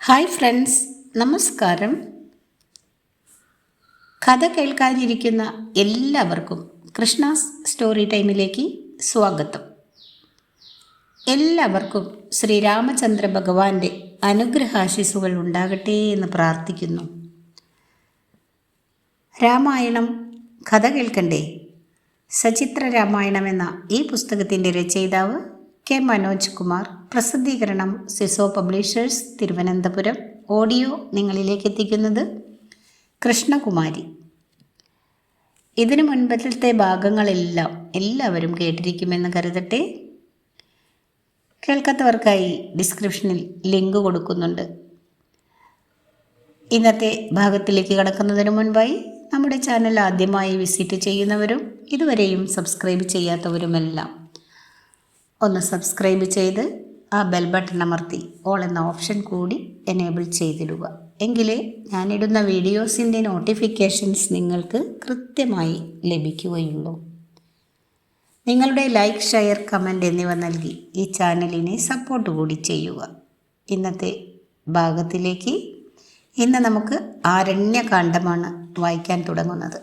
Hi friends നമസ്കാരം. കഥ കേൾക്കാനിരിക്കുന്ന എല്ലാവർക്കും കൃഷ്ണാസ് സ്റ്റോറി ടൈമിലേക്ക് സ്വാഗതം. എല്ലാവർക്കും ശ്രീരാമചന്ദ്ര ഭഗവാന്റെ അനുഗ്രഹാശിസുകൾ ഉണ്ടാകട്ടെ എന്ന് പ്രാർത്ഥിക്കുന്നു. രാമായണം കഥ കേൾക്കണ്ടേ? സചിത്ര രാമായണം എന്ന ഈ പുസ്തകത്തിന്റെ രചയിതാവ് കെ മനോജ് കുമാർ പ്രസിദ്ധീകരണം സിസോ പബ്ലിഷേഴ്സ് തിരുവനന്തപുരം. ഓഡിയോ നിങ്ങളിലേക്ക് എത്തിക്കുന്നത് കൃഷ്ണകുമാരി. ഇതിനു മുൻപത്തെ ഭാഗങ്ങളെല്ലാം എല്ലാവരും കേട്ടിരിക്കുമെന്ന് കരുതട്ടെ. കേൾക്കാത്തവർക്കായി ഡിസ്ക്രിപ്ഷനിൽ ലിങ്ക് കൊടുക്കുന്നുണ്ട്. ഇന്നത്തെ ഭാഗത്തിലേക്ക് കടക്കുന്നതിന് മുൻപായി നമ്മുടെ ചാനൽ ആദ്യമായി വിസിറ്റ് ചെയ്യുന്നവരും ഇതുവരെയും സബ്സ്ക്രൈബ് ചെയ്യാത്തവരുമെല്ലാം ഒന്ന് സബ്സ്ക്രൈബ് ചെയ്ത് ആ ബെൽ ബട്ടൺ അമർത്തി. ഓൾ എന്ന ഓപ്ഷൻ കൂടി എനേബിൾ ചെയ്തിടുക. എങ്കിലേ ഞാനിടുന്ന വീഡിയോസിന്റെ നോട്ടിഫിക്കേഷൻസ് നിങ്ങൾക്ക് കൃത്യമായി ലഭിക്കുകയുള്ളൂ. നിങ്ങളുടെ ലൈക്ക് ഷെയർ കമന്റ് എന്നിവ നൽകി ഈ ചാനലിനെ സപ്പോർട്ട് കൂടി ചെയ്യുക. ഇന്നത്തെ ഭാഗത്തിലേക്ക് ഇന്ന് നമുക്ക് ആരണ്യകാന്ഡമാണ് വായിക്കാൻ തുടങ്ങുന്നത്.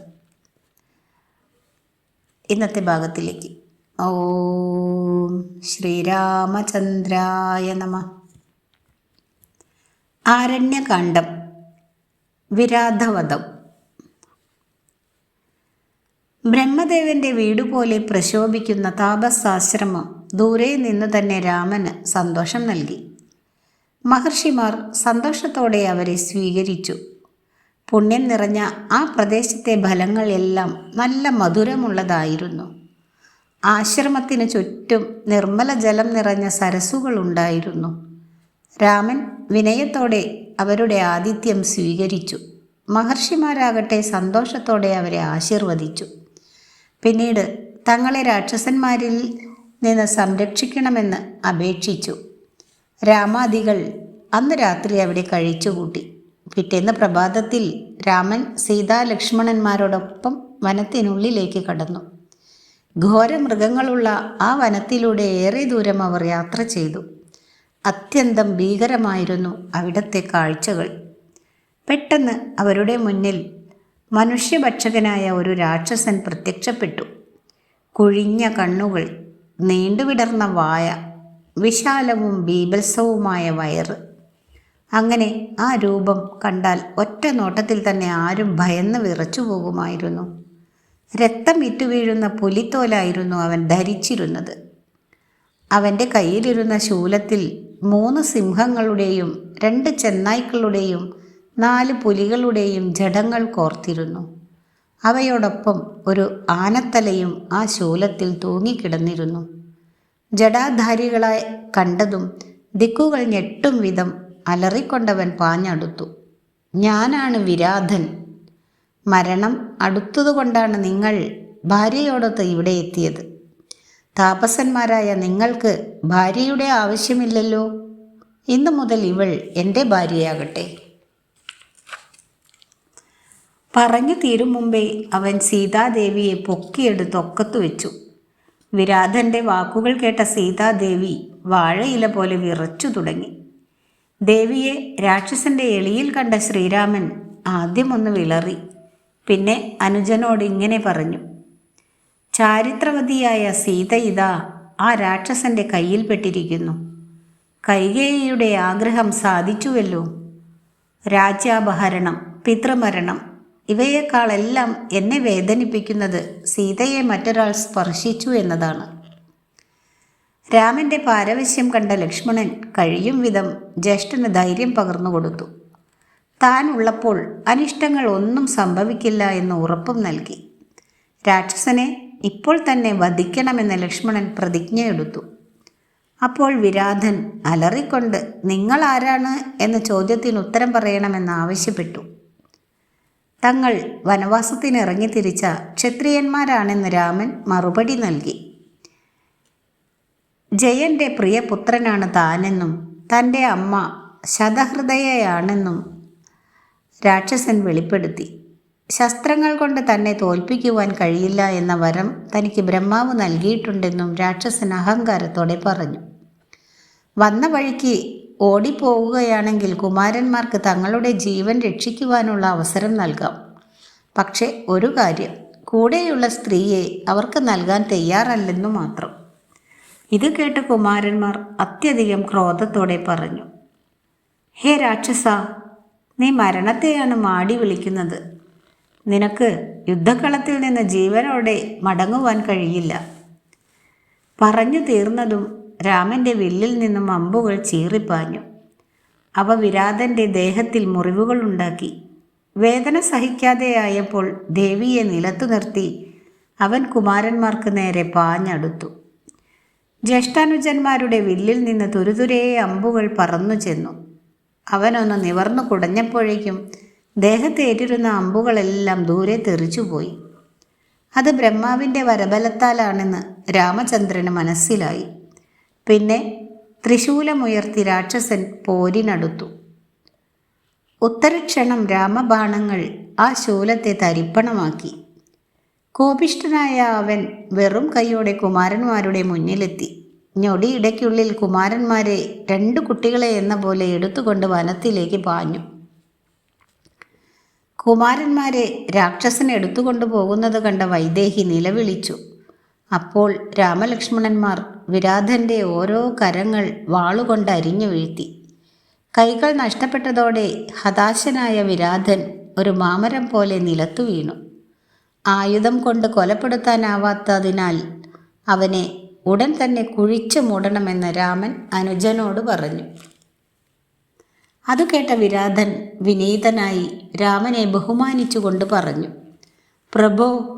ഇന്നത്തെ ഭാഗത്തിലേക്ക്. ഓം ശ്രീരാമചന്ദ്രായ നമ. ആരണ്യകാന്ഡം വിരാധവധം. ബ്രഹ്മദേവന്റെ വീടുപോലെ പ്രശോഭിക്കുന്ന താപസാശ്രമം ദൂരെ നിന്ന് തന്നെ രാമന് സന്തോഷം നൽകി. മഹർഷിമാർ സന്തോഷത്തോടെ അവരെ സ്വീകരിച്ചു. പുണ്യം നിറഞ്ഞ ആ പ്രദേശത്തെ ഫലങ്ങളെല്ലാം നല്ല മധുരമുള്ളതായിരുന്നു. ആശ്രമത്തിന് ചുറ്റും നിർമ്മല ജലം നിറഞ്ഞ സരസ്സുകളുണ്ടായിരുന്നു. രാമൻ വിനയത്തോടെ അവരുടെ ആതിഥ്യം സ്വീകരിച്ചു. മഹർഷിമാരാകട്ടെ സന്തോഷത്തോടെ അവരെ ആശീർവദിച്ചു. പിന്നീട് തങ്ങളെ രാക്ഷസന്മാരിൽ നിന്ന് സംരക്ഷിക്കണമെന്ന് അപേക്ഷിച്ചു. രാമാദികൾ അന്ന് രാത്രി അവിടെ കഴിച്ചുകൂട്ടി. പിറ്റേന്ന് പ്രഭാതത്തിൽ രാമൻ സീതാ ലക്ഷ്മണന്മാരോടൊപ്പം വനത്തിനുള്ളിലേക്ക് കടന്നു. ഘോര മൃഗങ്ങളുള്ള ആ വനത്തിലൂടെ ഏറെ ദൂരം അവർ യാത്ര ചെയ്തു. അത്യന്തം ഭീകരമായിരുന്നു അവിടത്തെ കാഴ്ചകൾ. പെട്ടെന്ന് അവരുടെ മുന്നിൽ മനുഷ്യഭക്ഷകനായ ഒരു രാക്ഷസൻ പ്രത്യക്ഷപ്പെട്ടു. കുഴിഞ്ഞ കണ്ണുകൾ നീണ്ടുവിടർന്ന വായ വിശാലവും ബീഭത്സവുമായ വയറ് അങ്ങനെ ആ രൂപം കണ്ടാൽ ഒറ്റ നോട്ടത്തിൽ തന്നെ ആരും ഭയന്ന് വിറച്ചു പോകുമായിരുന്നു രക്തം ഇറ്റുവീഴുന്ന പുലിത്തോലായിരുന്നു അവൻ ധരിച്ചിരുന്നത്. അവന്റെ കയ്യിലിരുന്ന ശൂലത്തിൽ മൂന്ന് സിംഹങ്ങളുടെയും രണ്ട് ചെന്നായ്ക്കളുടെയും നാല് പുലികളുടെയും ജഡങ്ങൾ കോർത്തിരുന്നു. അവയോടൊപ്പം ഒരു ആനത്തലയും ആ ശൂലത്തിൽ തൂങ്ങിക്കിടന്നിരുന്നു. ജഡാധാരികളായി കണ്ടതും ദിക്കുകൾ ഞെട്ടും വിധം അലറിക്കൊണ്ടവൻ പാഞ്ഞടുത്തു. ഞാനാണ് വിരാധൻ മരണം അടുത്തതുകൊണ്ടാണ് നിങ്ങൾ ഭാര്യയോടൊത്ത് ഇവിടെ എത്തിയത്. താപസന്മാരായ നിങ്ങൾക്ക് ഭാര്യയുടെ ആവശ്യമില്ലല്ലോ. ഇന്നു മുതൽ ഇവൾ എന്റെ ഭാര്യയാകട്ടെ. പറഞ്ഞു തീരും മുമ്പേ അവൻ സീതാദേവിയെ പൊക്കിയെടുത്ത് ഒക്കത്തു വെച്ചു. വിരാധന്റെ വാക്കുകൾ കേട്ട സീതാദേവി വാഴയില പോലെ വിറച്ചു തുടങ്ങി. ദേവിയെ രാക്ഷസന്റെ എളിയിൽ കണ്ട ശ്രീരാമൻ ആദ്യമൊന്ന് വിളറി. പിന്നെ അനുജനോട് ഇങ്ങനെ പറഞ്ഞു. ചാരിത്രവതിയായ സീത ഇതാ ആ രാക്ഷസന്റെ കയ്യിൽപ്പെട്ടിരിക്കുന്നു കൈകേയിയുടെ ആഗ്രഹം സാധിച്ചുവല്ലോ. രാജ്യാപഹരണം പിതൃമരണം ഇവയേക്കാളെല്ലാം എന്നെ വേദനിപ്പിക്കുന്നത് സീതയെ മറ്റൊരാൾ സ്പർശിച്ചു എന്നതാണ്. രാമന്റെ പാരവശ്യം കണ്ട ലക്ഷ്മണൻ കഴിയും വിധം ജ്യേഷ്ഠന് ധൈര്യം പകർന്നു കൊടുത്തു താൻ ഉള്ളപ്പോൾ അനിഷ്ടങ്ങൾ ഒന്നും സംഭവിക്കില്ല എന്ന് ഉറപ്പും നൽകി. രാക്ഷസനെ ഇപ്പോൾ തന്നെ വധിക്കണമെന്ന് ലക്ഷ്മണൻ പ്രതിജ്ഞയെടുത്തു. അപ്പോൾ വിരാധൻ അലറിക്കൊണ്ട് നിങ്ങൾ ആരാണ്? എന്ന ചോദ്യത്തിന് ഉത്തരം പറയണമെന്ന് ആവശ്യപ്പെട്ടു. തങ്ങൾ വനവാസത്തിന് ഇറങ്ങി തിരിച്ച ക്ഷത്രിയന്മാരാണെന്ന് രാമൻ മറുപടി നൽകി. ജയന്റെ പ്രിയപുത്രനാണ് താനെന്നും തന്റെ അമ്മ ശതഹൃദയയാണെന്നും രാക്ഷസൻ വെളിപ്പെടുത്തി. ശസ്ത്രങ്ങൾ കൊണ്ട് തന്നെ തോൽപ്പിക്കുവാൻ കഴിയില്ല എന്ന വരം തനിക്ക് ബ്രഹ്മാവ് നൽകിയിട്ടുണ്ടെന്നും രാക്ഷസൻ അഹങ്കാരത്തോടെ പറഞ്ഞു. വന്ന വഴിക്ക് ഓടിപ്പോവുകയാണെങ്കിൽ കുമാരന്മാർക്ക് തങ്ങളുടെ ജീവൻ രക്ഷിക്കുവാനുള്ള അവസരം നൽകാം. പക്ഷേ ഒരു കാര്യം കൂടെയുള്ള സ്ത്രീയെ അവർക്ക് നൽകാൻ തയ്യാറല്ലെന്നു മാത്രം. ഇത് കേട്ട് കുമാരന്മാർ അത്യധികം ക്രോധത്തോടെ പറഞ്ഞു. ഹേ രാക്ഷസ നീ മരണത്തെയാണ് മാടി വിളിക്കുന്നത്. നിനക്ക് യുദ്ധക്കളത്തിൽ നിന്ന് ജീവനോടെ മടങ്ങുവാൻ കഴിയില്ല. പറഞ്ഞു തീർന്നതും രാമന്റെ വില്ലിൽ നിന്നും അമ്പുകൾ ചീറിപ്പാഞ്ഞു. അവ വിരാതന്റെ ദേഹത്തിൽ മുറിവുകളുണ്ടാക്കി വേദന സഹിക്കാതെയായപ്പോൾ ദേവിയെ നിലത്തു നിർത്തി അവൻ കുമാരന്മാർക്ക് നേരെ പാഞ്ഞടുത്തു. ജ്യേഷ്ഠാനുജന്മാരുടെ വില്ലിൽ നിന്ന് തുരുതുരേ അമ്പുകൾ പറന്നു ചെന്നു. അവനൊന്ന് നിവർന്നു കുടഞ്ഞപ്പോഴേക്കും ദേഹത്തേറ്റിരുന്ന അമ്പുകളെല്ലാം ദൂരെ തെറിച്ചുപോയി. അത് ബ്രഹ്മാവിന്റെ വരബലത്താലാണെന്ന് രാമചന്ദ്രന് മനസ്സിലായി. പിന്നെ ത്രിശൂലമുയർത്തി രാക്ഷസൻ പോരിനടുത്തു. ഉത്തരക്ഷണം രാമബാണങ്ങൾ ആ ശൂലത്തെ തരിപ്പണമാക്കി. കോപിഷ്ഠനായ അവൻ വെറും കൈയോടെ കുമാരന്മാരുടെ മുന്നിലെത്തി. ഞൊടിയിടയ്ക്കുള്ളിൽ കുമാരന്മാരെ രണ്ട് കുട്ടികളെ എന്ന പോലെ എടുത്തുകൊണ്ട് വനത്തിലേക്ക് പാഞ്ഞു. കുമാരന്മാരെ രാക്ഷസൻ എടുത്തുകൊണ്ടു പോകുന്നത് കണ്ട വൈദേഹി നിലവിളിച്ചു. അപ്പോൾ രാമലക്ഷ്മണന്മാർ വിരാധന്റെ ഓരോ കരങ്ങൾ വാളുകൊണ്ട് അരിഞ്ഞു വീഴ്ത്തി. കൈകൾ നഷ്ടപ്പെട്ടതോടെ ഹതാശനായ വിരാധൻ ഒരു മാമരം പോലെ നിലത്തു വീണു. ആയുധം കൊണ്ട് കൊലപ്പെടുത്താനാവാത്തതിനാൽ അവനെ ഉടൻ തന്നെ കുഴിച്ചു മൂടണമെന്ന് രാമൻ അനുജനോട് പറഞ്ഞു. അത് കേട്ട വിരാധൻ വിനീതനായി രാമനെ ബഹുമാനിച്ചുകൊണ്ട് പറഞ്ഞു. പ്രഭോ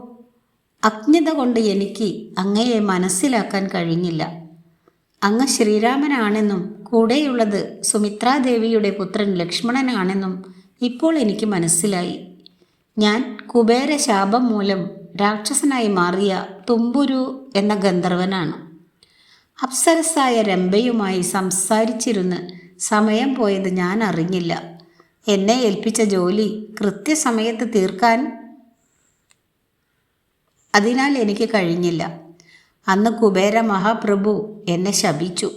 അജ്ഞത കൊണ്ട് എനിക്ക് അങ്ങയെ മനസ്സിലാക്കാൻ കഴിഞ്ഞില്ല. അങ്ങ് ശ്രീരാമനാണെന്നും കൂടെയുള്ളത് സുമിത്രാദേവിയുടെ പുത്രൻ ലക്ഷ്മണനാണെന്നും ഇപ്പോൾ എനിക്ക് മനസ്സിലായി. ഞാൻ കുബേര ശാപം മൂലം രാക്ഷസനായി മാറിയ തുമ്പുരു എന്ന ഗന്ധർവനാണ്. അപ്സരസായ രംഭയുമായി സംസാരിച്ചിരുന്ന് സമയം പോയത് ഞാൻ അറിഞ്ഞില്ല. എന്നെ ഏൽപ്പിച്ച ജോലി കൃത്യസമയത്ത് തീർക്കാൻ അതിനാൽ എനിക്ക് കഴിഞ്ഞില്ല. അന്ന് കുബേര മഹാപ്രഭു എന്നെ ശപിച്ചു.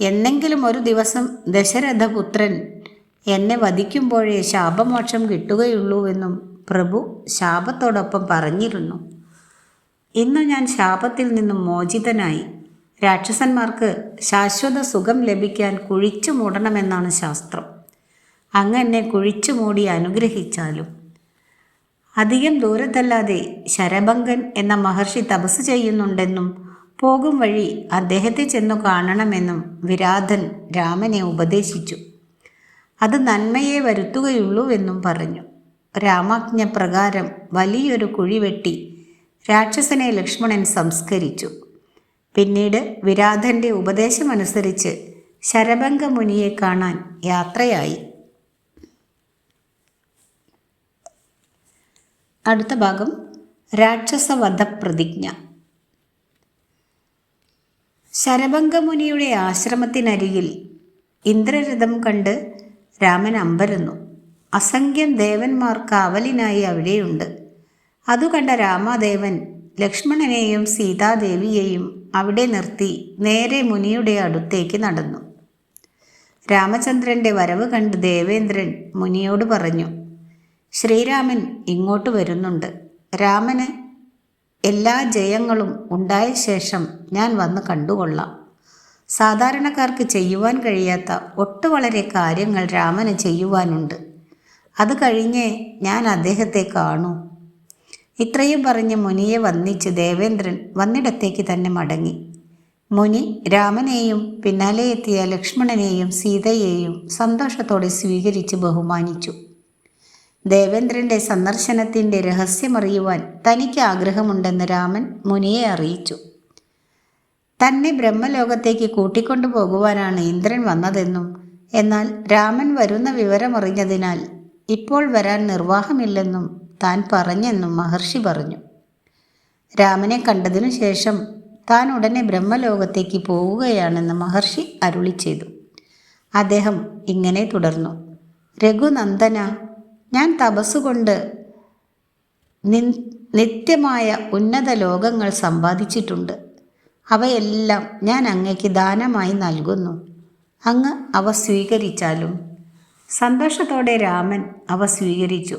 എന്നെങ്കിലും ഒരു ദിവസം ദശരഥപുത്രൻ എന്നെ വധിക്കുമ്പോഴേ ശാപമോക്ഷം കിട്ടുകയുള്ളൂവെന്നും പ്രഭു ശാപത്തോടൊപ്പം പറഞ്ഞിരുന്നു. ഇന്നു ഞാൻ ശാപത്തിൽ നിന്നും മോചിതനായി. രാക്ഷസന്മാർക്ക് ശാശ്വത സുഖം ലഭിക്കാൻ കുഴിച്ചു മൂടണമെന്നാണ് ശാസ്ത്രം. അങ്ങ് എന്നെ കുഴിച്ചു മൂടി അനുഗ്രഹിച്ചാലും. അധികം ദൂരത്തല്ലാതെ ശരഭങ്കൻ എന്ന മഹർഷി തപസ് ചെയ്യുന്നുണ്ടെന്നും പോകും വഴി അദ്ദേഹത്തെ ചെന്നു കാണണമെന്നും വിരാധൻ രാമനെ ഉപദേശിച്ചു. അത് നന്മയെ വരുത്തുകയുള്ളൂവെന്നും പറഞ്ഞു. രാമാജ്ഞ പ്രകാരം വലിയൊരു കുഴി വെട്ടി രാക്ഷസനെ ലക്ഷ്മണൻ സംസ്കരിച്ചു. പിന്നീട് വിരാധന്റെ ഉപദേശമനുസരിച്ച് ശരഭംഗ മുനിയെ കാണാൻ യാത്രയായി. അടുത്ത ഭാഗം രാക്ഷസവധ പ്രതിജ്ഞ ശരഭംഗമുനിയുടെ ആശ്രമത്തിനരികിൽ ഇന്ദ്രരഥം കണ്ട് രാമൻ അമ്പരന്നു. അസംഖ്യം ദേവന്മാർ കാവലിനായി അവിടെയുണ്ട്. അതു കണ്ട രാമദേവൻ ലക്ഷ്മണനെയും സീതാദേവിയെയും അവിടെ നിർത്തി നേരെ മുനിയുടെ അടുത്തേക്ക് നടന്നു. രാമചന്ദ്രന്റെ വരവ് കണ്ട് ദേവേന്ദ്രൻ മുനിയോട് പറഞ്ഞു ശ്രീരാമൻ ഇങ്ങോട്ട് വരുന്നുണ്ട്. രാമന് എല്ലാ ജയങ്ങളും ഉണ്ടായ ശേഷം ഞാൻ വന്ന് കണ്ടുകൊള്ളാം. സാധാരണക്കാർക്ക് ചെയ്യുവാൻ കഴിയാത്ത ഒട്ടു വളരെ കാര്യങ്ങൾ രാമന് ചെയ്യുവാനുണ്ട്. അത് കഴിഞ്ഞേ ഞാൻ അദ്ദേഹത്തെ കാണൂ. ഇത്രയും പറഞ്ഞ് മുനിയെ വന്നിച്ച് ദേവേന്ദ്രൻ വന്നിടത്തേക്ക് തന്നെ മടങ്ങി. മുനി രാമനെയും പിന്നാലെ എത്തിയ ലക്ഷ്മണനെയും സീതയെയും സന്തോഷത്തോടെ സ്വീകരിച്ച് ബഹുമാനിച്ചു. ദേവേന്ദ്രന്റെ സന്ദർശനത്തിന്റെ രഹസ്യമറിയുവാൻ തനിക്ക് ആഗ്രഹമുണ്ടെന്ന് രാമൻ മുനിയെ അറിയിച്ചു. തന്നെ ബ്രഹ്മലോകത്തേക്ക് കൂട്ടിക്കൊണ്ടു പോകുവാനാണ് ഇന്ദ്രൻ വന്നതെന്നും എന്നാൽ രാമൻ വരുന്ന വിവരമറിഞ്ഞതിനാൽ ഇപ്പോൾ വരാൻ നിർവാഹമില്ലെന്നും താൻ പറഞ്ഞെന്നും മഹർഷി പറഞ്ഞു. രാമനെ കണ്ടതിനു ശേഷം താൻ ഉടനെ ബ്രഹ്മലോകത്തേക്ക് പോവുകയാണെന്ന് മഹർഷി അരുളി ചെയ്തു. അദ്ദേഹം ഇങ്ങനെ തുടർന്നു. രഘുനന്ദന ഞാൻ തപസ്സുകൊണ്ട് നി നിത്യമായ ഉന്നത ലോകങ്ങൾ സമ്പാദിച്ചിട്ടുണ്ട്. അവയെല്ലാം ഞാൻ അങ്ങയ്ക്ക് ദാനമായി നൽകുന്നു. അങ്ങ് അവ സ്വീകരിച്ചാലും സന്തോഷത്തോടെ രാമൻ അവ സ്വീകരിച്ചു.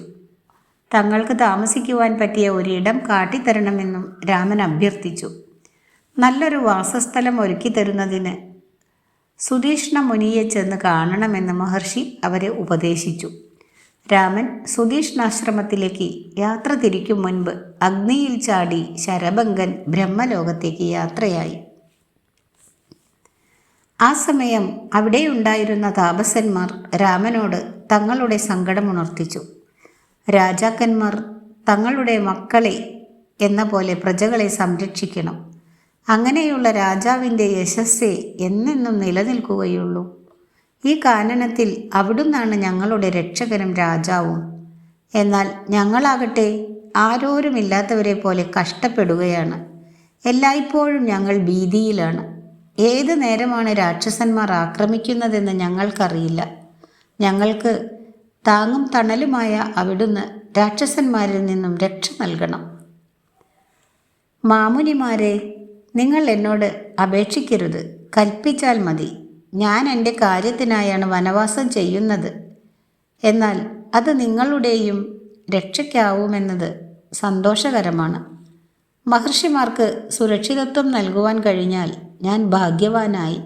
തങ്ങൾക്ക് താമസിക്കുവാൻ പറ്റിയ ഒരിടം കാട്ടിത്തരണമെന്നും രാമൻ അഭ്യർത്ഥിച്ചു. നല്ലൊരു വാസസ്ഥലം ഒരുക്കി തരുന്നതിന് സുധീഷ്ണ മുനിയെ ചെന്ന് കാണണമെന്ന് മഹർഷി അവരെ ഉപദേശിച്ചു. രാമൻ സുധീഷ്ണാശ്രമത്തിലേക്ക് യാത്ര തിരിക്കും മുൻപ് അഗ്നിയിൽ ചാടി ശരഭംഗൻ ബ്രഹ്മലോകത്തേക്ക് യാത്രയായി. ആ സമയം അവിടെ ഉണ്ടായിരുന്ന താപസന്മാർ രാമനോട് തങ്ങളുടെ സങ്കടമുണർത്തിച്ചു. രാജാക്കന്മാർ തങ്ങളുടെ മക്കളെ എന്ന പോലെ പ്രജകളെ സംരക്ഷിക്കണം. അങ്ങനെയുള്ള രാജാവിന്റെ യശസ്സേ എന്നെന്നും നിലനിൽക്കുകയുള്ളൂ. ഈ കാനനത്തിൽ അവിടുന്നാണ് ഞങ്ങളുടെ രക്ഷകനും രാജാവും. എന്നാൽ ഞങ്ങളാകട്ടെ ആരോരുമില്ലാത്തവരെ പോലെ കഷ്ടപ്പെടുകയാണ്. എല്ലായ്പ്പോഴും ഞങ്ങൾ ഭീതിയിലാണ്. ഏത് നേരമാണ് രാക്ഷസന്മാർ ആക്രമിക്കുന്നതെന്ന് ഞങ്ങൾക്കറിയില്ല. ഞങ്ങൾക്ക് താങ്ങും തണലുമായ അവിടുന്ന് രാക്ഷസന്മാരിൽ നിന്നും രക്ഷ നൽകണം. മാമുനിമാരെ നിങ്ങൾ എന്നോട് അപേക്ഷിക്കരുത്. കൽപ്പിച്ചാൽ മതി. ഞാൻ എന്റെ കാര്യത്തിനായാണ് വനവാസം ചെയ്യുന്നത്. എന്നാൽ അത് നിങ്ങളുടെയും രക്ഷയ്ക്കാവുമെന്നത് സന്തോഷകരമാണ്. മഹർഷിമാർക്ക് സുരക്ഷിതത്വം നൽകുവാൻ കഴിഞ്ഞാൽ ഞാൻ ഭാഗ്യവാനായി.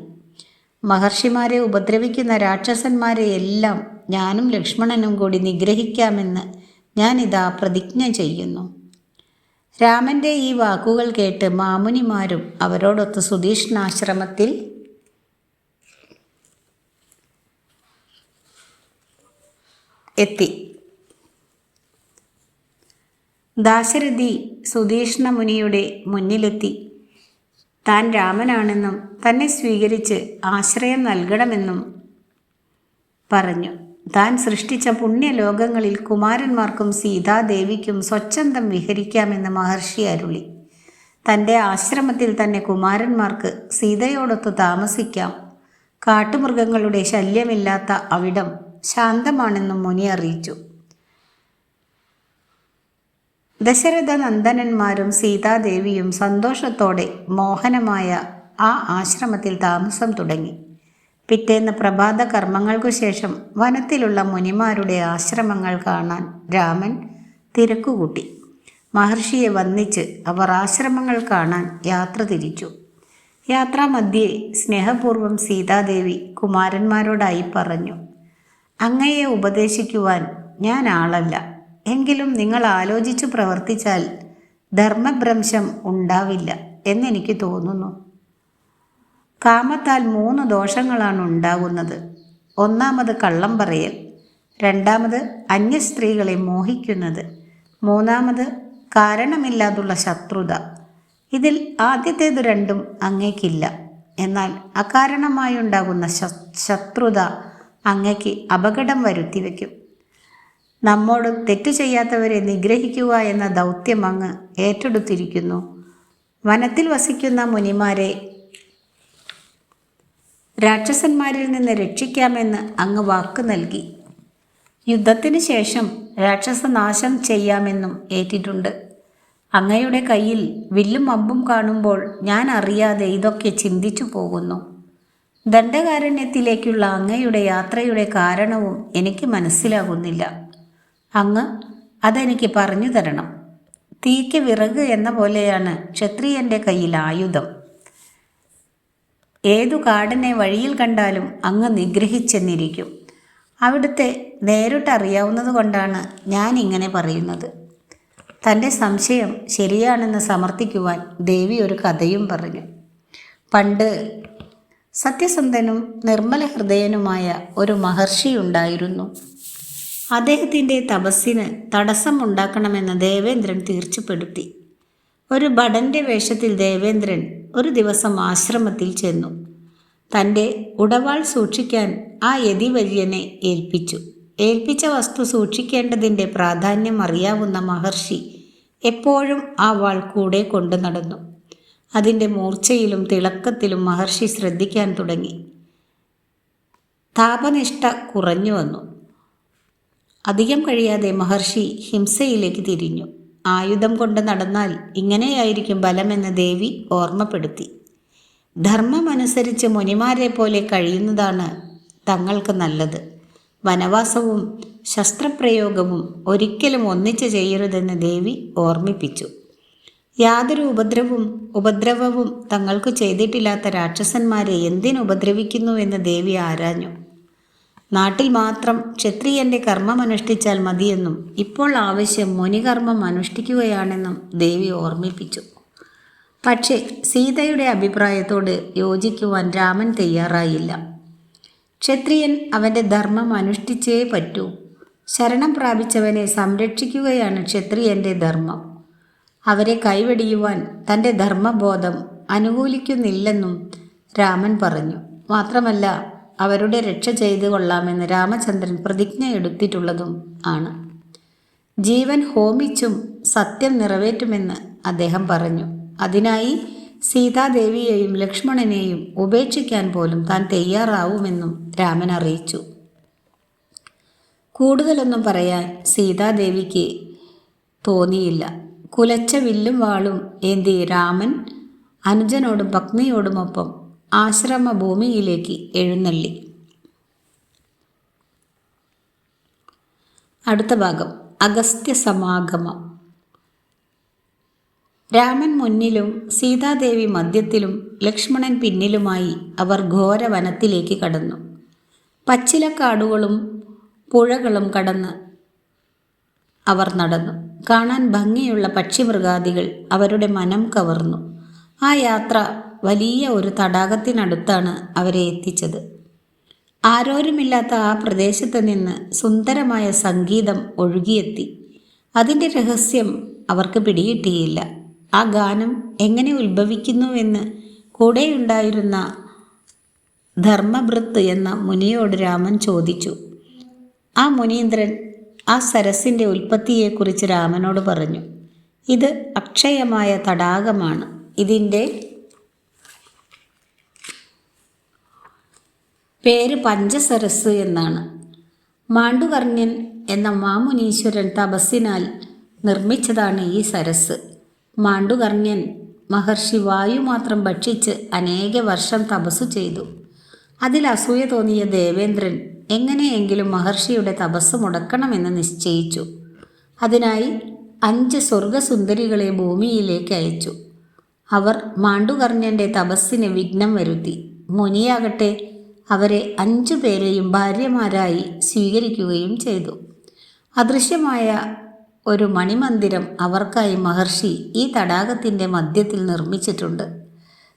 മഹർഷിമാരെ ഉപദ്രവിക്കുന്ന രാക്ഷസന്മാരെ എല്ലാം ഞാനും ലക്ഷ്മണനും കൂടി നിഗ്രഹിക്കാമെന്ന് ഞാനിതാ പ്രതിജ്ഞ ചെയ്യുന്നു. രാമന്റെ ഈ വാക്കുകൾ കേട്ട് മാമുനിമാരും അവരോടൊത്ത് സുധീഷ്ണാശ്രമത്തിൽ എത്തി. ദാശരഥി സുധീഷ്ണ മുനിയുടെ മുന്നിലെത്തി. താൻ രാമനാണെന്നും തന്നെ സ്വീകരിച്ച് ആശ്രയം നൽകണമെന്നും പറഞ്ഞു. താൻ സൃഷ്ടിച്ച പുണ്യലോകങ്ങളിൽ കുമാരന്മാർക്കും സീതാദേവിക്കും സ്വച്ഛന്തം വിഹരിക്കാമെന്ന് മഹർഷി അരുളി. തന്റെ ആശ്രമത്തിൽ തന്നെ കുമാരന്മാർക്ക് സീതയോടൊത്ത് താമസിക്കാം. കാട്ടുമൃഗങ്ങളുടെ ശല്യമില്ലാത്ത അവിടം ശാന്തമാണെന്നും മുനി അറിയിച്ചു. ദശരഥ നന്ദനന്മാരും സീതാദേവിയും സന്തോഷത്തോടെ മോഹനമായ ആ ആശ്രമത്തിൽ താമസം തുടങ്ങി. പിറ്റേന്ന് പ്രഭാത കർമ്മങ്ങൾക്കു ശേഷം വനത്തിലുള്ള മുനിമാരുടെ ആശ്രമങ്ങൾ കാണാൻ രാമൻ തിരക്കുകൂട്ടി. മഹർഷിയെ വന്നിച്ച് അവർ ആശ്രമങ്ങൾ കാണാൻ യാത്ര തിരിച്ചു. യാത്രാമധ്യേ സ്നേഹപൂർവം സീതാദേവി കുമാരന്മാരോടായി പറഞ്ഞു അങ്ങയെ ഉപദേശിക്കുവാൻ ഞാൻ ആളല്ല. എങ്കിലും നിങ്ങൾ ആലോചിച്ചു പ്രവർത്തിച്ചാൽ ധർമ്മഭ്രംശം ഉണ്ടാവില്ല എന്നെനിക്ക് തോന്നുന്നു. കാമത്താൽ മൂന്ന് ദോഷങ്ങളാണ് ഉണ്ടാകുന്നത്. ഒന്നാമത് കള്ളം പറയൽ രണ്ടാമത് അന്യ സ്ത്രീകളെ മോഹിക്കുന്നത് മൂന്നാമത് കാരണമില്ലാതുള്ള ശത്രുത. ഇതിൽ ആദ്യത്തേത് രണ്ടും അങ്ങേക്കില്ല. എന്നാൽ അകാരണമായുണ്ടാകുന്ന ശത്രുത അങ്ങയ്ക്ക് അപകടം വരുത്തി വയ്ക്കും നമ്മോട് തെറ്റു ചെയ്യാത്തവരെ നിഗ്രഹിക്കുക എന്ന ദൗത്യം അങ്ങ് ഏറ്റെടുത്തിരിക്കുന്നു. വനത്തിൽ വസിക്കുന്ന മുനിമാരെ രാക്ഷസന്മാരിൽ നിന്ന് രക്ഷിക്കാമെന്ന് അങ്ങ് വാക്ക് നൽകി. യുദ്ധത്തിന് ശേഷം രാക്ഷസനാശം ചെയ്യാമെന്നും ഏറ്റിട്ടുണ്ട്. അങ്ങയുടെ കയ്യിൽ വില്ലും അമ്പും കാണുമ്പോൾ ഞാൻ അറിയാതെ ഇതൊക്കെ ചിന്തിച്ചു പോകുന്നു. ദണ്ഡകാരണ്യത്തിലേക്കുള്ള അങ്ങയുടെ യാത്രയുടെ കാരണവും എനിക്ക് മനസ്സിലാകുന്നില്ല. അങ്ങ് അതെനിക്ക് പറഞ്ഞു തരണം. തീക്ക് വിറക് എന്ന പോലെയാണ് ക്ഷത്രിയന്റെ കയ്യിൽ ആയുധം. ഏതു കാടനെ വഴിയിൽ കണ്ടാലും അങ്ങ് നിഗ്രഹിച്ചെന്നിരിക്കും. അവിടുത്തെ നേരിട്ടറിയാവുന്നത് കൊണ്ടാണ് ഞാൻ ഇങ്ങനെ പറയുന്നത്. തന്റെ സംശയം ശരിയാണെന്ന് സമർത്ഥിക്കുവാൻ ദേവി ഒരു കഥയും പറഞ്ഞു. പണ്ട് സത്യസന്ധനും നിർമ്മല ഹൃദയനുമായ ഒരു മഹർഷി ഉണ്ടായിരുന്നു. അദ്ദേഹത്തിന്റെ തപസ്സിന് തടസ്സം ഉണ്ടാക്കണമെന്ന് ദേവേന്ദ്രൻ തീർച്ചപ്പെടുത്തി. ഒരു ഭടന്റെ വേഷത്തിൽ ദേവേന്ദ്രൻ ഒരു ദിവസം ആശ്രമത്തിൽ ചെന്നു. തന്റെ ഉടവാൾ സൂക്ഷിക്കാൻ ആ യതിവര്യനെ ഏൽപ്പിച്ചു. ഏൽപ്പിച്ച വസ്തു സൂക്ഷിക്കേണ്ടതിന്റെ പ്രാധാന്യം അറിയാവുന്ന മഹർഷി എപ്പോഴും ആ വാൾ കൂടെ കൊണ്ടു നടന്നു. അതിന്റെ മൂർച്ചയിലും തിളക്കത്തിലും മഹർഷി ശ്രദ്ധിക്കാൻ തുടങ്ങി. താപനിഷ്ഠ കുറഞ്ഞു വന്നു. അധികം കഴിയാതെ മഹർഷി ഹിംസയിലേക്ക് തിരിഞ്ഞു. ആയുധം കൊണ്ട് നടന്നാൽ ഇങ്ങനെയായിരിക്കും ബലമെന്ന് ദേവി ഓർമ്മപ്പെടുത്തി. ധർമ്മമനുസരിച്ച് മുനിമാരെ പോലെ കഴിയുന്നതാണ് തങ്ങൾക്ക് നല്ലത്. വനവാസവും ശസ്ത്രപ്രയോഗവും ഒരിക്കലും ഒന്നിച്ചു ചെയ്യരുതെന്ന് ദേവി ഓർമ്മിപ്പിച്ചു. യാതൊരു ഉപദ്രവവും ഉപദ്രവവും തങ്ങൾക്ക് ചെയ്തിട്ടില്ലാത്ത രാക്ഷസന്മാരെ എന്തിനു ഉപദ്രവിക്കുന്നു എന്ന് ദേവി ആരാഞ്ഞു. നാട്ടിൽ മാത്രം ക്ഷത്രിയന്റെ കർമ്മം അനുഷ്ഠിച്ചാൽ മതിയെന്നും ഇപ്പോൾ ആവശ്യം മുനികർമ്മം അനുഷ്ഠിക്കുകയാണെന്നും ദേവി ഓർമ്മിപ്പിച്ചു. പക്ഷേ സീതയുടെ അഭിപ്രായത്തോട് യോജിക്കുവാൻ രാമൻ തയ്യാറായില്ല. ക്ഷത്രിയൻ അവന്റെ ധർമ്മം അനുഷ്ഠിച്ചേ പറ്റൂ. ശരണം പ്രാപിച്ചവനെ സംരക്ഷിക്കുകയാണ് ക്ഷത്രിയന്റെ ധർമ്മം. അവരെ കൈവെടിയുവാൻ തന്റെ ധർമ്മബോധം അനുകൂലിക്കുന്നില്ലെന്നും രാമൻ പറഞ്ഞു. മാത്രമല്ല അവരുടെ രക്ഷ ചെയ്തു കൊള്ളാമെന്ന് രാമചന്ദ്രൻ പ്രതിജ്ഞ എടുത്തിട്ടുള്ളതും ആണ്. ജീവൻ ഹോമിച്ചും സത്യം നിറവേറ്റുമെന്ന് അദ്ദേഹം പറഞ്ഞു. അതിനായി സീതാദേവിയെയും ലക്ഷ്മണനെയും ഉപേക്ഷിക്കാൻ പോലും താൻ തയ്യാറാവുമെന്നും രാമൻ അറിയിച്ചു. കൂടുതലൊന്നും പറയാൻ സീതാദേവിക്ക് തോന്നിയില്ല. കുലച്ച വില്ലും വാളും ഏന്തി രാമൻ അനുജനോടും പത്നിയോടുമൊപ്പം ആശ്രമ ഭൂമിയിലേക്ക് എഴുന്നള്ളി. അടുത്ത ഭാഗം അഗസ്ത്യ സമാഗമം രാമൻ മുന്നിലും സീതാദേവി മധ്യത്തിലും ലക്ഷ്മണൻ പിന്നിലുമായി അവർ ഘോര വനത്തിലേക്ക് കടന്നു. പച്ചിലക്കാടുകളും പുഴകളും കടന്ന് അവർ നടന്നു. കാണാൻ ഭംഗിയുള്ള പക്ഷിമൃഗാദികൾ അവരുടെ മനം കവർന്നു. ആ യാത്ര വലിയ ഒരു തടാകത്തിനടുത്താണ് അവരെ എത്തിച്ചത്. ആരോരുമില്ലാത്ത ആ പ്രദേശത്ത് നിന്ന് സുന്ദരമായ സംഗീതം ഒഴുകിയെത്തി. അതിന്റെ രഹസ്യം അവർക്ക് പിടികിട്ടിയില്ല. ആ ഗാനം എങ്ങനെ ഉത്ഭവിക്കുന്നുവെന്ന് കൂടെയുണ്ടായിരുന്ന ധർമ്മഭൃത്ത് എന്ന മുനിയോട് രാമൻ ചോദിച്ചു. ആ മുനീന്ദ്രൻ ആ സരസിന്റെ ഉൽപ്പത്തിയെക്കുറിച്ച് രാമനോട് പറഞ്ഞു. ഇത് അക്ഷയമായ തടാകമാണ്. ഇതിന്റെ പേര് പഞ്ചസരസ് എന്നാണ്. മാണ്ഡുവർണ്യൻ എന്ന മാമുനീശ്വരൻ തപസ്സിനാൽ നിർമ്മിച്ചതാണ് ഈ സരസ്. മാണ്ഡുവർണ്യൻ മഹർഷി വായു മാത്രം ഭക്ഷിച്ച് അനേക വർഷം തപസ്സു ചെയ്തു. അതിൽ അസൂയ തോന്നിയ ദേവേന്ദ്രൻ എങ്ങനെയെങ്കിലും മഹർഷിയുടെ തപസ് മുടക്കണമെന്ന് നിശ്ചയിച്ചു. അതിനായി അഞ്ച് സ്വർഗസുന്ദരികളെ ഭൂമിയിലേക്ക് അയച്ചു. അവർ മാണ്ഡുകർണ്യന്റെ തപസ്സിന് വിഘ്നം വരുത്തി. മുനിയാകട്ടെ അവരെ അഞ്ചു പേരെയും ഭാര്യമാരായി സ്വീകരിക്കുകയും ചെയ്തു. അദൃശ്യമായ ഒരു മണിമന്ദിരം അവർക്കായി മഹർഷി ഈ തടാകത്തിന്റെ മധ്യത്തിൽ നിർമ്മിച്ചിട്ടുണ്ട്.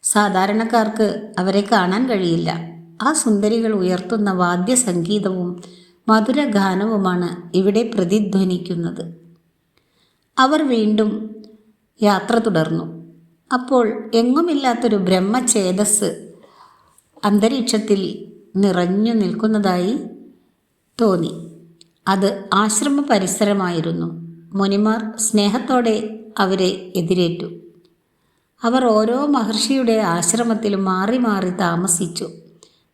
സാധാരണക്കാർക്ക് അവരെ കാണാൻ കഴിയില്ല. ആ സുന്ദരികൾ ഉയർത്തുന്ന വാദ്യസംഗീതവും മധുരഗാനവുമാണ് ഇവിടെ പ്രതിധ്വനിക്കുന്നത്. അവർ വീണ്ടും യാത്ര തുടർന്നു. അപ്പോൾ എങ്ങുമില്ലാത്തൊരു ബ്രഹ്മചേതസ് അന്തരീക്ഷത്തിൽ നിറഞ്ഞു നിൽക്കുന്നതായി തോന്നി. അത് ആശ്രമ പരിസരമായിരുന്നു. മുനിമാർ സ്നേഹത്തോടെ അവരെ എതിരേറ്റു. അവർ ഓരോ മഹർഷിയുടെ ആശ്രമത്തിലും മാറി മാറി താമസിച്ചു.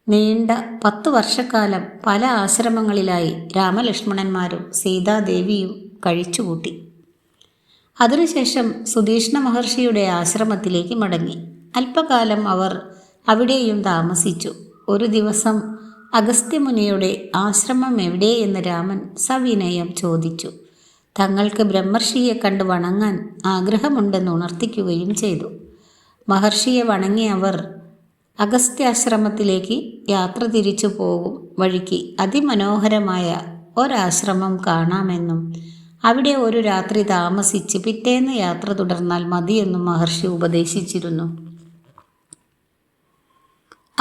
നീണ്ട പത്തു വർഷക്കാലം പല ആശ്രമങ്ങളിലായി രാമലക്ഷ്മണന്മാരും സീതാദേവിയും കഴിച്ചുകൂട്ടി. അതിനുശേഷം സുധീഷ്ണ മഹർഷിയുടെ ആശ്രമത്തിലേക്ക് മടങ്ങി. അല്പകാലം അവർ അവിടെയും താമസിച്ചു. ഒരു ദിവസം അഗസ്ത്യമുനിയുടെ ആശ്രമം എവിടെയെന്ന് രാമൻ സവിനയം ചോദിച്ചു. തങ്ങൾക്ക് ബ്രഹ്മർഷിയെ കണ്ട് വണങ്ങാൻ ആഗ്രഹമുണ്ടെന്ന് ഉണർത്തിക്കുകയും ചെയ്തു. മഹർഷിയെ വണങ്ങി അവർ അഗസ്ത്യാശ്രമത്തിലേക്ക് യാത്ര തിരിച്ചു പോകും വഴിക്ക് അതിമനോഹരമായ ഒരാശ്രമം കാണാമെന്നും അവിടെ ഒരു രാത്രി താമസിച്ച് പിറ്റേന്ന് യാത്ര തുടർന്നാൽ മതിയെന്നും മഹർഷി ഉപദേശിച്ചിരുന്നു.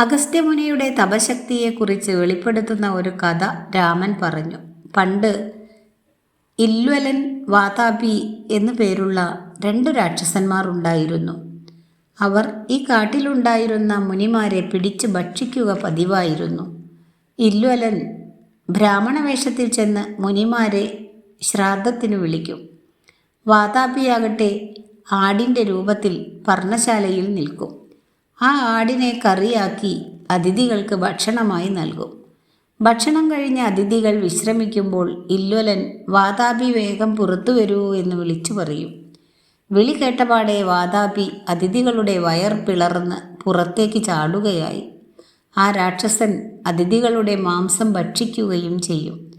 അഗസ്ത്യമുനിയുടെ തപശക്തിയെക്കുറിച്ച് വെളിപ്പെടുത്തുന്ന ഒരു കഥ രാമൻ പറഞ്ഞു. പണ്ട് ഇല്വലൻ വാതാപി എന്നു പേരുള്ള രണ്ട് രാക്ഷസന്മാർ ഉണ്ടായിരുന്നു. അവർ ഈ കാട്ടിലുണ്ടായിരുന്ന മുനിമാരെ പിടിച്ചു ഭക്ഷിക്കുക പതിവായിരുന്നു. ഇല്വലൻ ബ്രാഹ്മണ വേഷത്തിൽ ചെന്ന് മുനിമാരെ ശ്രാദ്ധത്തിന് വിളിക്കും. വാതാപിയാകട്ടെ ആടിന്റെ രൂപത്തിൽ പർണശാലയിൽ നിൽക്കും. ആ ആടിനെ കറിയാക്കി അതിഥികൾക്ക് ഭക്ഷണമായി നൽകും. ഭക്ഷണം കഴിഞ്ഞ അതിഥികൾ വിശ്രമിക്കുമ്പോൾ ഇല്വലൻ വാതാപി വേഗം പുറത്തു വരൂ എന്ന് വിളിച്ചു പറയും. വിളി കേട്ടപാടെ വാതാപി അതിഥികളുടെ വയർ പിളർന്ന് പുറത്തേക്ക് ചാടുകയായി. ആ രാക്ഷസൻ അതിഥികളുടെ മാംസം ഭക്ഷിക്കുകയും ചെയ്യും.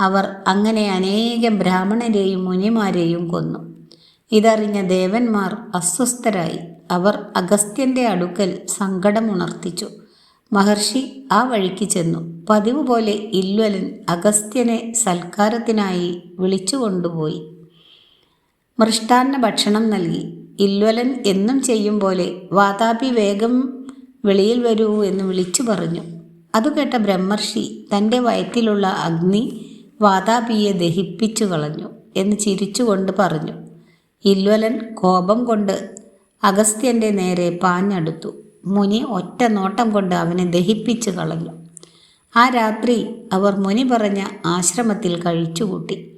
അവർ അങ്ങനെ അനേകം ബ്രാഹ്മണരെയും മുനിമാരെയും കൊന്നു. ഇതറിഞ്ഞ ദേവന്മാർ അസ്വസ്ഥരായി. അവർ അഗസ്ത്യന്റെ അടുക്കൽ സങ്കടമുണർത്തിച്ചു. മഹർഷി ആ വഴിക്ക് ചെന്നു. പതിവ് പോലെ ഇല്വലൻ അഗസ്ത്യനെ സൽക്കാരത്തിനായി വിളിച്ചുകൊണ്ടുപോയി മൃഷ്ടാന്ന ഭക്ഷണം നൽകി. ഇല്വലൻ എന്നും ചെയ്യും പോലെ വാതാപി വേഗം വെളിയിൽ വരൂ എന്ന് വിളിച്ചു പറഞ്ഞു. അത് കേട്ട ബ്രഹ്മർഷി തന്റെ വയറ്റിലുള്ള അഗ്നി വാതാപിയെ ദഹിപ്പിച്ചു കളഞ്ഞു എന്ന് ചിരിച്ചുകൊണ്ട് പറഞ്ഞു. ഇല്വലൻ കോപം കൊണ്ട് അഗസ്ത്യന്റെ നേരെ പാഞ്ഞടുത്തു. മുനി ഒറ്റ നോട്ടം കൊണ്ട് അവനെ ദഹിപ്പിച്ചു കളഞ്ഞു. ആ രാത്രി അവർ മുനി പറഞ്ഞ ആശ്രമത്തിൽ കഴിച്ചുകൂട്ടി.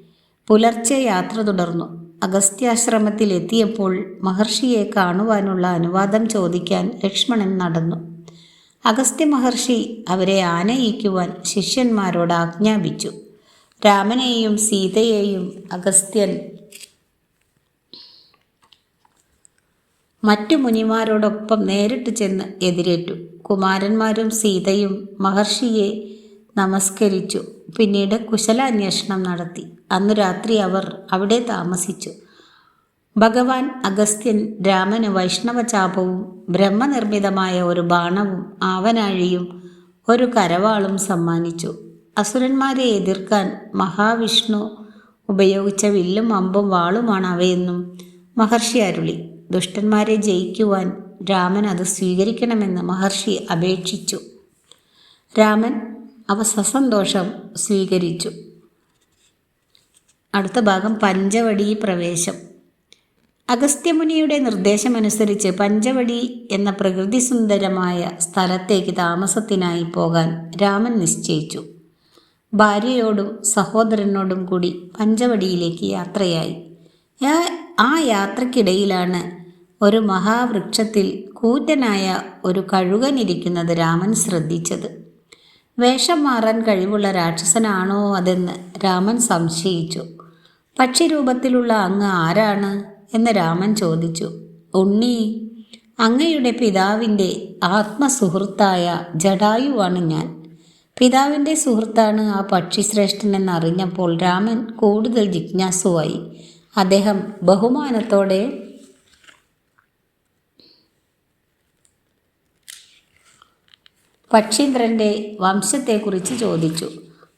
പുലർച്ചെ യാത്ര തുടർന്നു. അഗസ്ത്യാശ്രമത്തിൽ എത്തിയപ്പോൾ മഹർഷിയെ കാണുവാനുള്ള അനുവാദം ചോദിക്കാൻ ലക്ഷ്മണൻ നടന്നു. അഗസ്ത്യ മഹർഷി അവരെ ആനയിക്കുവാൻ ശിഷ്യന്മാരോട് ആജ്ഞാപിച്ചു. രാമനെയും സീതയെയും അഗസ്ത്യൻ മറ്റു മുനിമാരോടൊപ്പം നേരിട്ട് ചെന്ന് എതിരേറ്റു. കുമാരന്മാരും സീതയും മഹർഷിയെ നമസ്കരിച്ചു. പിന്നീട് കുശലാന്വേഷണം നടത്തി. അന്നു രാത്രി അവർ അവിടെ താമസിച്ചു. ഭഗവാൻ അഗസ്ത്യൻ രാമന് വൈഷ്ണവ ചാപവും ബ്രഹ്മനിർമ്മിതമായ ഒരു ബാണവും ആവനാഴിയും ഒരു കരവാളും സമ്മാനിച്ചു. അസുരന്മാരെ എതിർക്കാൻ മഹാവിഷ്ണു ഉപയോഗിച്ച വില്ലും അമ്പും വാളുമാണ് അവയെന്നും മഹർഷി അരുളി. ദുഷ്ടന്മാരെ ജയിക്കുവാൻ രാമൻ അത് സ്വീകരിക്കണമെന്ന് മഹർഷി അപേക്ഷിച്ചു. രാമൻ അവ സസന്തോഷം സ്വീകരിച്ചു. അടുത്ത ഭാഗം പഞ്ചവടി പ്രവേശം. അഗസ്ത്യമുനിയുടെ നിർദ്ദേശമനുസരിച്ച് പഞ്ചവടി എന്ന പ്രകൃതി സുന്ദരമായ സ്ഥലത്തേക്ക് താമസത്തിനായി പോകാൻ രാമൻ നിശ്ചയിച്ചു. ഭാര്യയോടും സഹോദരനോടും കൂടി പഞ്ചവടിയിലേക്ക് യാത്രയായി. ആ യാത്രക്കിടയിലാണ് ഒരു മഹാവൃക്ഷത്തിൽ കൂറ്റനായ ഒരു കഴുകനിരിക്കുന്നത് രാമൻ ശ്രദ്ധിച്ചത്. വേഷം മാറാൻ കഴിവുള്ള രാക്ഷസനാണോ അതെന്ന് രാമൻ സംശയിച്ചു. പക്ഷിരൂപത്തിലുള്ള അങ്ങ് ആരാണ് എന്ന് രാമൻ ചോദിച്ചു. ഉണ്ണി അങ്ങയുടെ പിതാവിന്റെ ആത്മസുഹൃത്തായ ജടായുവാണ് ഞാൻ. പിതാവിന്റെ സുഹൃത്താണ് ആ പക്ഷിശ്രേഷ്ഠനെന്നറിഞ്ഞപ്പോൾ രാമൻ കൂടുതൽ ജിജ്ഞാസുവായി. അദ്ദേഹം ബഹുമാനത്തോടെ പക്ഷീന്ദ്രന്റെ വംശത്തെക്കുറിച്ച് ചോദിച്ചു.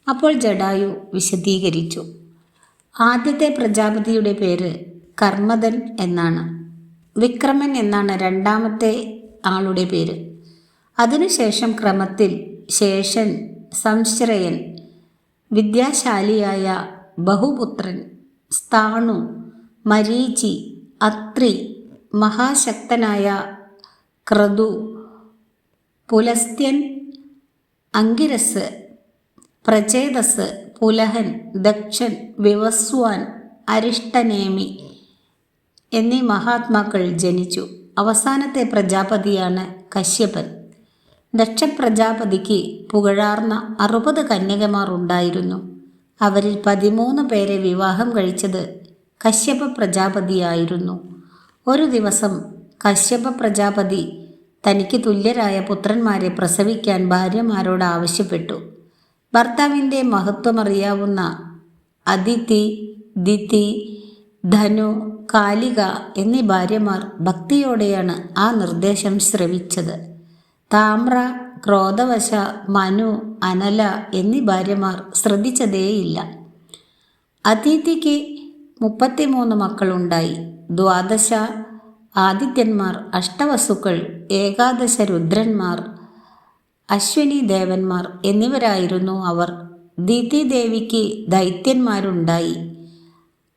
അപ്പോൾ ജഡായു വിശദീകരിച്ചു. ആദ്യത്തെ പ്രജാപതിയുടെ പേര് കർമ്മദൻ എന്നാണ്. വിക്രമൻ എന്നാണ് രണ്ടാമത്തെ ആളുടെ പേര്. അതിനുശേഷം ക്രമത്തിൽ ശേഷൻ സംശ്രയൻ വിദ്യാശാലിയായ ബഹുപുത്രൻ സ്ഥാണു മരീചി അത്രി മഹാശക്തനായ ക്രതു പുലസ്ത്യൻ അങ്കിരസ് പ്രചേതസ് പുലഹൻ ദക്ഷൻ വിവസ്വാൻ അരിഷ്ടനേമി എന്നീ മഹാത്മാക്കൾ ജനിച്ചു. അവസാനത്തെ പ്രജാപതിയാണ് കശ്യപൻ. ദക്ഷപ്രജാപതിക്ക് പുകഴാർന്ന അറുപത് കന്യകമാർ ഉണ്ടായിരുന്നു. അവരിൽ പതിമൂന്ന് പേരെ വിവാഹം കഴിച്ചത് കശ്യപ പ്രജാപതിയായിരുന്നു ഒരു ദിവസം കശ്യപ പ്രജാപതി തനിക്ക് തുല്യരായ പുത്രന്മാരെ പ്രസവിക്കാൻ ഭാര്യമാരോട് ആവശ്യപ്പെട്ടു. ഭർത്താവിന്റെ മഹത്വമറിയാവുന്ന അതിഥി ദിതി ധനു കാലിക എന്നീ ഭാര്യമാർ ഭക്തിയോടെയാണ് ആ നിർദ്ദേശം ശ്രവിച്ചത്. താമ്ര ക്രോധവശ മനു അനല എന്നീ ഭാര്യമാർ ശ്രദ്ധിച്ചതേയില്ല. അതിഥിക്ക് മുപ്പത്തിമൂന്ന് മക്കളുണ്ടായി. ദ്വാദശ ആദിത്യന്മാർ അഷ്ടവസുക്കൾ ഏകാദശ രുദ്രന്മാർ അശ്വിനി ദേവന്മാർ എന്നിവരായിരുന്നു അവർ. ദേവിക്ക് ദൈത്യന്മാരുണ്ടായി.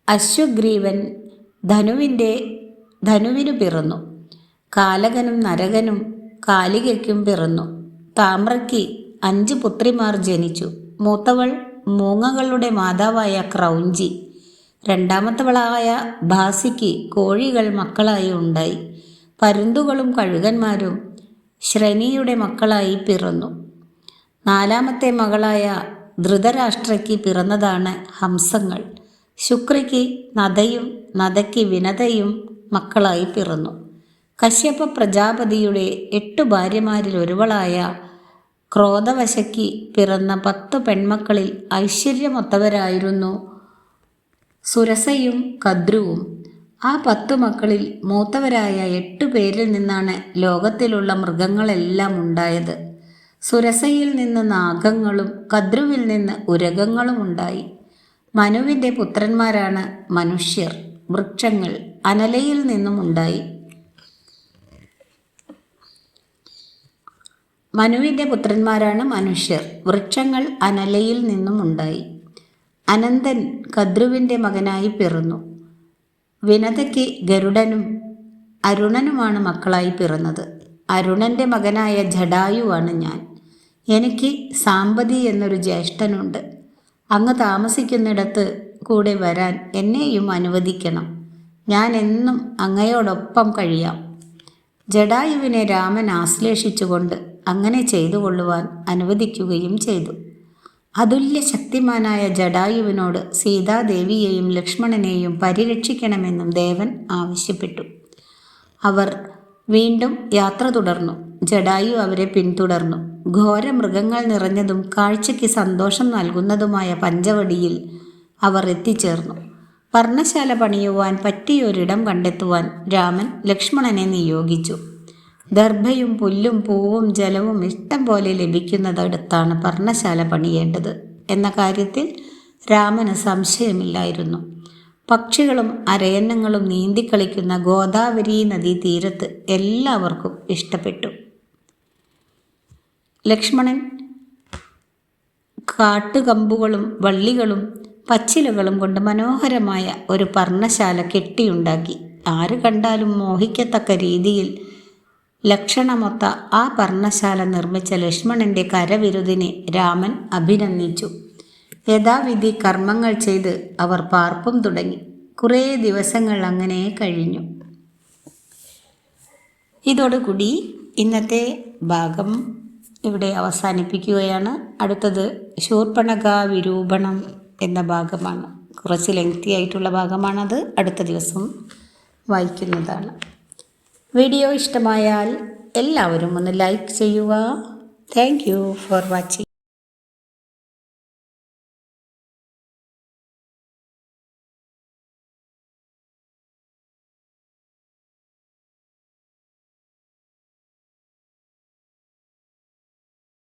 അശ്വഗ്രീവൻ ധനുവിന്റെ ധനുവിനു പിറന്നു. കാലകനും നരകനും കാലികയ്ക്കും പിറന്നു. താമ്രയ്ക്ക് അഞ്ച് പുത്രിമാർ ജനിച്ചു. മൂത്തവൾ മൂങ്ങകളുടെ മാതാവായ ക്രൗഞ്ചി. രണ്ടാമത്തവളായ ഭാസിക്ക് കോഴികൾ മക്കളായി ഉണ്ടായി. പരുന്തുകളും കഴുകന്മാരും ശ്രനിയുടെ മക്കളായി പിറന്നു. നാലാമത്തെ മകളായ ധൃതരാഷ്ട്രയ്ക്ക് പിറന്നതാണ് ഹംസങ്ങൾ. ശുക്രയ്ക്ക് നദയും നദയ്ക്ക് വിനതയും മക്കളായി പിറന്നു. കശ്യപ പ്രജാപതിയുടെ എട്ടു ഭാര്യമാരിൽ ഒരുവളായ ക്രോധവശയ്ക്ക് പിറന്ന പത്തു പെൺമക്കളിൽ ഐശ്വര്യമൊത്തവരായിരുന്നു സുരസയും കദ്രുവും. ആ പത്തു മക്കളിൽ മൂത്തവരായ എട്ട് പേരിൽ നിന്നാണ് ലോകത്തിലുള്ള മൃഗങ്ങളെല്ലാം ഉണ്ടായത്. സുരസയിൽ നിന്ന് നാഗങ്ങളും കദ്രുവിൽ നിന്ന് ഉരകങ്ങളും ഉണ്ടായി. മനുവിന്റെ പുത്രന്മാരാണ് മനുഷ്യർ വൃക്ഷങ്ങൾ അനലയിൽ നിന്നും ഉണ്ടായി. മനുവിന്റെ പുത്രന്മാരാണ് മനുഷ്യർ വൃക്ഷങ്ങൾ അനലയിൽ നിന്നും ഉണ്ടായി. അനന്തൻ കദ്രുവിന്റെ മകനായി പിറന്നു. വിനതയ്ക്ക് ഗരുഡനും അരുണനുമാണ് മക്കളായി പിറന്നത്. അരുണന്റെ മകനായ ജഡായുവാണ് ഞാൻ. എനിക്ക് സാമ്പതി എന്നൊരു ജ്യേഷ്ഠനുണ്ട്. അങ്ങ് താമസിക്കുന്നിടത്ത് കൂടെ വരാൻ എന്നെയും അനുവദിക്കണം. ഞാൻ എന്നും അങ്ങയോടൊപ്പം കഴിയാം. ജഡായുവിനെ രാമൻ ആശ്ലേഷിച്ചുകൊണ്ട് അങ്ങനെ ചെയ്തു കൊള്ളുവാൻ അനുവദിക്കുകയും ചെയ്തു. അതുല്യ ശക്തിമാനായ ജഡായുവിനോട് സീതാദേവിയെയും ലക്ഷ്മണനെയും പരിരക്ഷിക്കണമെന്നും ദേവൻ ആവശ്യപ്പെട്ടു. അവർ വീണ്ടും യാത്ര തുടർന്നു. ജഡായു അവരെ പിന്തുടർന്നു. ഘോര മൃഗങ്ങൾ നിറഞ്ഞതും കാഴ്ചയ്ക്ക് സന്തോഷം നൽകുന്നതുമായ പഞ്ചവടിയിൽ അവർ എത്തിച്ചേർന്നു. പർണശാല പണിയുവാൻ പറ്റിയൊരിടം കണ്ടെത്തുവാൻ രാമൻ ലക്ഷ്മണനെ നിയോഗിച്ചു. ദർഭയും പുല്ലും പൂവും ജലവും ഇഷ്ടം പോലെ ലഭിക്കുന്നതടുത്താണ് പർണശാല പണിയേണ്ടത് എന്ന കാര്യത്തിൽ രാമന് സംശയമില്ലായിരുന്നു. പക്ഷികളും അരയന്നങ്ങളും നീന്തിക്കളിക്കുന്ന ഗോദാവരി നദീ തീരത്ത് എല്ലാവർക്കും ഇഷ്ടപ്പെട്ടു. ലക്ഷ്മണൻ കാട്ടുകമ്പുകളും വള്ളികളും പച്ചിലകളും കൊണ്ട് മനോഹരമായ ഒരു പർണശാല കെട്ടിയുണ്ടാക്കി. ആര് കണ്ടാലും മോഹിക്കത്തക്ക രീതിയിൽ ലക്ഷണമൊത്ത ആ പർണശാല നിർമ്മിച്ച ലക്ഷ്മണന്റെ കരവിരുതിനെ രാമൻ അഭിനന്ദിച്ചു. യഥാവിധി കർമ്മങ്ങൾ ചെയ്ത് അവർ പാർപ്പും തുടങ്ങി. കുറേ ദിവസങ്ങൾ അങ്ങനെ കഴിഞ്ഞു. ഇതോടുകൂടി ഇന്നത്തെ ഭാഗം ഇവിടെ അവസാനിപ്പിക്കുകയാണ്. അടുത്തത് ശൂർപ്പണക വിരൂപണം എന്ന ഭാഗമാണ്. കുറച്ച് ലെങ്തി ആയിട്ടുള്ള ഭാഗമാണത്. അടുത്ത ദിവസം വായിക്കുന്നതാണ്. വീഡിയോ ഇഷ്ടമായാൽ എല്ലാവരും ഒന്ന് ലൈക്ക് ചെയ്യുക. Thank you for watching